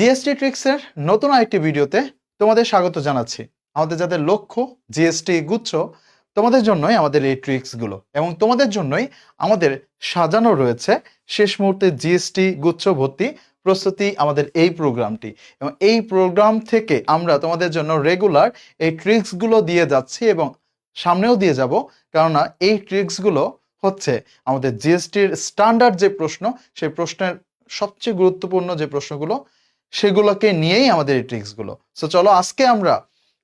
GST ট্রিক্সের নতুন আরেকটি ভিডিওতে তোমাদের স্বাগত জানাচ্ছি। আমাদের যাদের লক্ষ্য জিএসটি গুচ্ছ, তোমাদের জন্যই আমাদের এই ট্রিক্সগুলো এবং তোমাদের জন্যই আমাদের সাজানো রয়েছে শেষ মুহূর্তে জিএসটি গুচ্ছ ভর্তি প্রস্তুতি আমাদের এই প্রোগ্রামটি। এবং এই প্রোগ্রাম থেকে আমরা তোমাদের জন্য রেগুলার এই ট্রিক্সগুলো দিয়ে যাচ্ছি এবং সামনেও দিয়ে যাব, কেননা এই ট্রিক্সগুলো হচ্ছে আমাদের জিএসটির স্ট্যান্ডার্ড যে প্রশ্ন, সেই প্রশ্নের সবচেয়ে গুরুত্বপূর্ণ যে প্রশ্নগুলো সেগুলোকে নিয়েই আমাদের এই ট্রিক্সগুলো সো চলো আজকে আমরা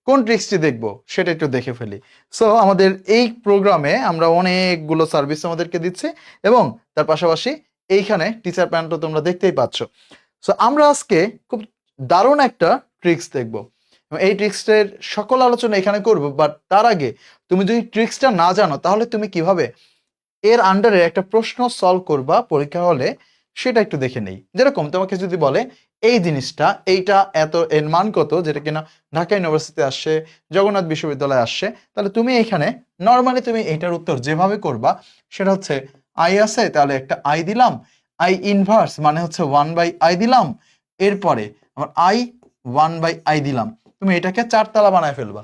কোন ট্রিক্সটি দেখব সেটা একটু দেখে ফেলি। সো আমাদের এই প্রোগ্রামে আমরা অনেকগুলো সার্ভিস আমাদেরকে দিচ্ছি এবং তার পাশাপাশি এইখানে টিচার প্যান্টও তোমরা দেখতেই পাচ্ছ। সো আমরা আজকে খুব দারুণ একটা ট্রিক্স দেখব। এই ট্রিক্সটার সকল আলোচনা এখানে করব বাট তার আগে তুমি যদি ট্রিক্সটা না জানো, তাহলে তুমি কীভাবে এর আন্ডারে একটা প্রশ্ন সলভ করবা পরীক্ষা হলে সেটা একটু দেখে নেই। যেরকম তোমাকে যদি বলে এই জিনিসটা, এইটা এত এর মান কত যেটা কিনা ঢাকা ইউনিভার্সিটি আসছে জগন্নাথ বিশ্ববিদ্যালয়ে আসছে তাহলে তুমি এখানে নর্মালি তুমি এইটার উত্তর যেভাবে করবা, সেটা হচ্ছে আই আছে, তাহলে একটা আই দিলাম আই ইনভার্স মানে হচ্ছে ওয়ান বাই আই দিলাম, এরপরে আমার আই ওয়ান বাই আই দিলাম, তুমি এটাকে চারতলা বানায় ফেলবা,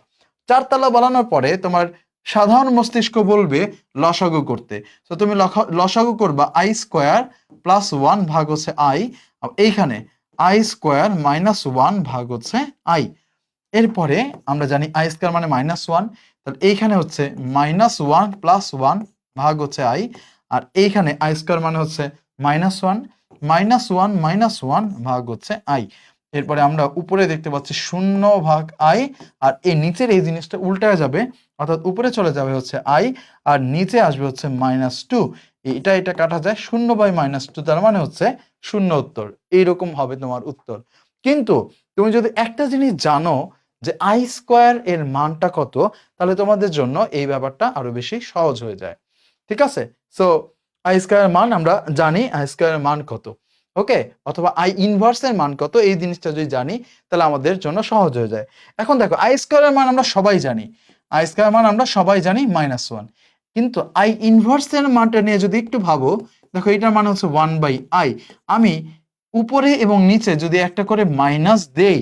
চারতলা বানানোর পরে তোমার সাধারণ মস্তিষ্ক বলবে লসাগু করতে, তো তুমি লসাগু করবা আই স্কোয়ার প্লাস ওয়ান ভাগ হচ্ছে আই এইখানে আই স্কোয়ার মাইনাস ওয়ান ভাগ হচ্ছে আই। এরপরে আমরা জানি আই স্কোয়ার মানে মাইনাস ওয়ান, তাহলে এইখানে হচ্ছে মাইনাস ওয়ান প্লাস ওয়ান ভাগ হচ্ছে আই, আর এইখানে আই স্কোয়ার মানে হচ্ছে minus one minus one minus one ভাগ হচ্ছে আই। এরপরে আমরা উপরে দেখতে পাচ্ছি শূন্য ভাগ আই, আর এই নিচের এই জিনিসটা উল্টায় যাবে, অর্থাৎ উপরে চলে যাবে হচ্ছে আই, আর নিচে আসবে হচ্ছে মাইনাস টু। এটা এটা কাটা যায় শূন্য বাই মাইনাস টু তার মানে হচ্ছে শূন্য উত্তর। এইরকম হবে তোমার উত্তর। কিন্তু তুমি যদি একটা জিনিস জানো যে আই স্কোয়ার এর মানটা কত, তাহলে তোমাদের জন্য এই ব্যাপারটা আরও বেশি সহজ হয়ে যায়। ঠিক আছে? সো আই স্কোয়ার মান আমরা জানি আই স্কোয়ার মান কত। ওকে? অথবা আই ইনভার্স এর মান কত, এই জিনিসটা যদি জানি, তাহলে আমাদের জন্য সহজ হয়ে যায়। এখন দেখো আই স্কোয়ারের মান আমরা সবাই জানি। আই স্কোয়ার মান আমরা সবাই জানি মাইনাস ওয়ান কিন্তু আই ইনভার্স এর মানটা নিয়ে যদি একটু ভাবো, দেখো এটার মানে হচ্ছে ওয়ান বাই আই আমি উপরে এবং নিচে যদি একটা করে মাইনাস দেই,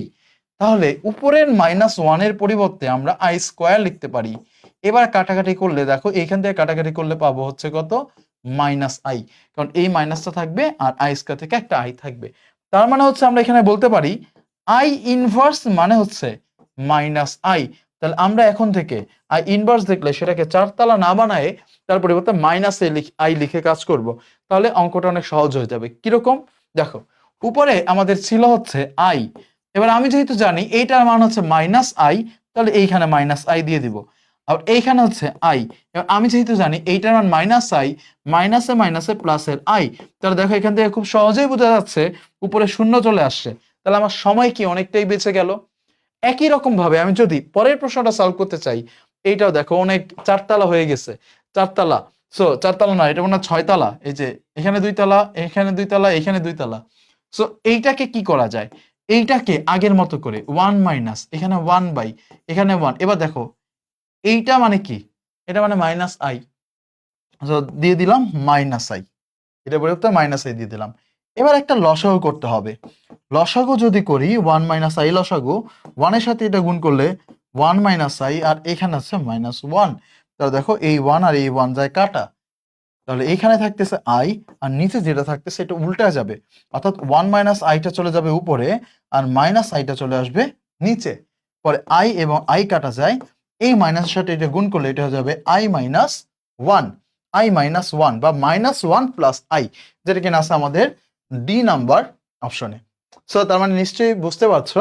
তাহলে উপরের মাইনাস ওয়ানের পরিবর্তে আমরা আই স্কোয়ার লিখতে পারি। এবার কাটাকাটি করলে, দেখো এইখান থেকে কাটাকাটি করলে পাবো হচ্ছে কত? মাইনাস আই কারণ এই মাইনাসটা থাকবে আর আই স্কোয়ার থেকে একটা আই থাকবে। তার মানে হচ্ছে আমরা এখানে বলতে পারি আই ইনভার্স মানে হচ্ছে মাইনাস আই তাহলে আমরা এখন থেকে আই ইনভার্স দেখলে সেটাকে চারতলা না বানায় তার পরিবর্তে মাইনাস আই লিখে কাজ করব। তাহলে অঙ্কটা অনেক সহজ হয়ে যাবে। কীরকম? দেখো, উপরে আমাদের ছিল হচ্ছে আই এবার আমি যেহেতু জানি এইটার মান হচ্ছে মাইনাস আই তাহলে এইখানে মাইনাস আই দিয়ে দিব। আর এইখানে হচ্ছে আই এবার আমি যেহেতু জানি এইটার মান মাইনাস আই মাইনাসে মাইনাসে প্লাসের আই তাহলে দেখো এখান থেকে খুব সহজেই বোঝা যাচ্ছে উপরে শূন্য চলে আসছে। তাহলে আমার সময় কি অনেকটাই বেঁচে গেল? একই রকম ভাবে আমি যদি পরের প্রশ্নটা সলভ করতে চাই, এইটাও দেখো অনেক চারতলা হয়ে গেছে। চারতলা। সো চারতলা না, এটা মনে হয় ছয়তলা। এই যে, এখানে দুই তলা এখানে দুই তলা এখানে দুই তলা সো এইটাকে কি করা যায়? এইটাকে আগের মতো করে ওয়ান মাইনাস এখানে ওয়ান বাই এখানে ওয়ান এবার দেখো, এইটা মানে কি? এটা মানে মাইনাস আই দিয়ে দিলাম মাইনাস আই এটা পরিবর্তে মাইনাস আই দিয়ে দিলাম। এবার একটা লসাগু করতে হবে। লসাগু যদি করি ওয়ান মাইনাস আই লসাগু ওয়ানের সাথে এটা গুণ করলে ওয়ান মাইনাস আই আর এখানে আছে মাইনাস ওয়ান তাহলে দেখো এই ওয়ান আর এই ওয়ান যায় কাটা। তাহলে এইখানে থাকতেছে আই আর নিচে যেটা থাকতেছে এটা উল্টা যাবে। অর্থাৎ ওয়ান মাইনাস আইটা চলে যাবে উপরে আর মাইনাস আইটা চলে আসবে নিচে। পরে আই এবং আই কাটা যায়। এই মাইনাসের সাথে এটা গুণ করলে এটা হয়ে যাবে i minus one i minus one বা মাইনাস ওয়ান প্লাস আই যেটা কিনা আছে আমাদের ডি নাম্বার অপশনে সো তার মানে নিশ্চয়ই বুঝতে পারছ।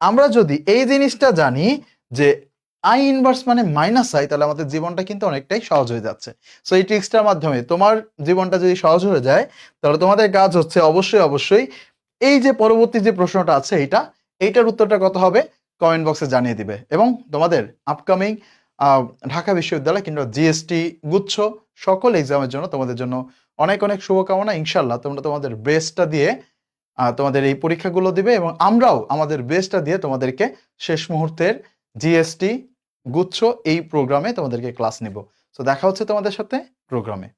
আমরা যদি এই জিনিসটা জানি যে আই ইনভার্স মানে মাইনাস আই তাহলে আমাদের জীবনটা কিন্তু অনেকটাই সহজ হয়ে যাচ্ছে। সো এই ট্রিক্সটার মাধ্যমে তোমার জীবনটা যদি সহজ হয়ে যায়, তাহলে তোমাদের কাজ হচ্ছে অবশ্যই অবশ্যই এই যে পরবর্তী যে প্রশ্নটা আছে এইটা এইটার উত্তরটা কত হবে? কমেন্ট বক্সে জানিয়ে দিবে। এবং তোমাদের আপকামিং ঢাকা বিশ্ববিদ্যালয় কিংবা জিএসটি গুচ্ছ সকল এক্সামের জন্য তোমাদের জন্য অনেক অনেক শুভকামনা। ইনশাল্লাহ তোমরা তোমাদের বেস্টটা দিয়ে তোমাদের এই পরীক্ষাগুলো দিবে এবং আমরাও আমাদের বেস্টটা দিয়ে তোমাদেরকে শেষ মুহূর্তের জিএসটি, গুচ্ছ এই প্রোগ্রামে তোমাদেরকে ক্লাস নিব। তো দেখা হচ্ছে তোমাদের সাথে প্রোগ্রামে